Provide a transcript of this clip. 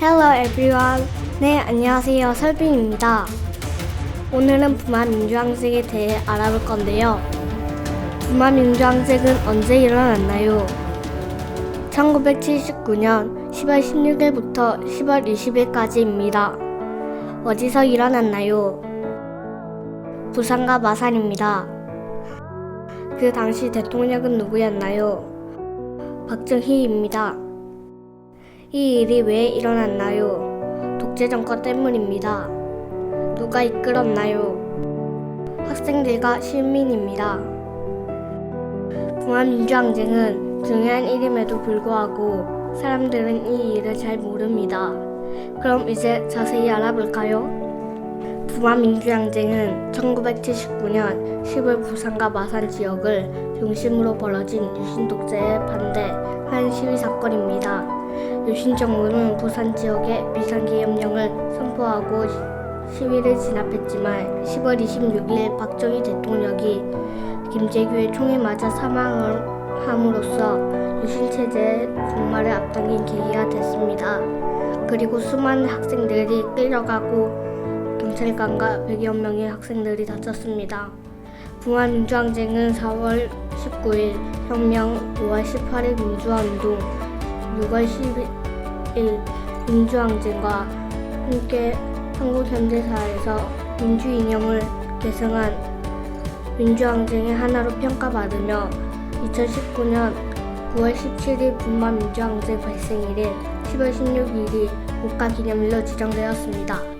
Hello everyone. 네, 안녕하세요. 설빈입니다. 오늘은 부마 민주항쟁에 대해 알아볼 건데요. 부마 민주항쟁은 언제 일어났나요? 1979년 10월 16일부터 10월 20일까지입니다. 어디서 일어났나요? 부산과 마산입니다. 그 당시 대통령은 누구였나요? 박정희입니다. 이 일이 왜 일어났나요? 독재 정권 때문입니다. 누가 이끌었나요? 학생들과 시민입니다. 중화민주항쟁은 중요한 일임에도 불구하고 사람들은 이 일을 잘 모릅니다. 그럼 이제 자세히 알아볼까요? 부마민주항쟁은 1979년 10월 부산과 마산 지역을 중심으로 벌어진 유신 독재에 반대한 시위 사건입니다. 유신 정부는 부산 지역에 비상기업령을 선포하고 시- 시위를 진압했지만 10월 26일 박정희 대통령이 김재규의 총에 맞아 사망을 함으로써 유신 체제의 종말을 앞당긴 계기가 됐습니다. 그리고 수많은 학생들이 끌려가고 경찰관과 100여 명의 학생들이 다쳤습니다. 부마민주항쟁은 4월 19일 혁명, 5월 18일 민주화운동, 6월 10일 민주항쟁과 함께 한국 현대사에서 민주 이념을 계승한 민주항쟁의 하나로 평가받으며 2019년 9월 17일 분마 민주항쟁 발생일인 10월 16일이 국가기념일로 지정되었습니다.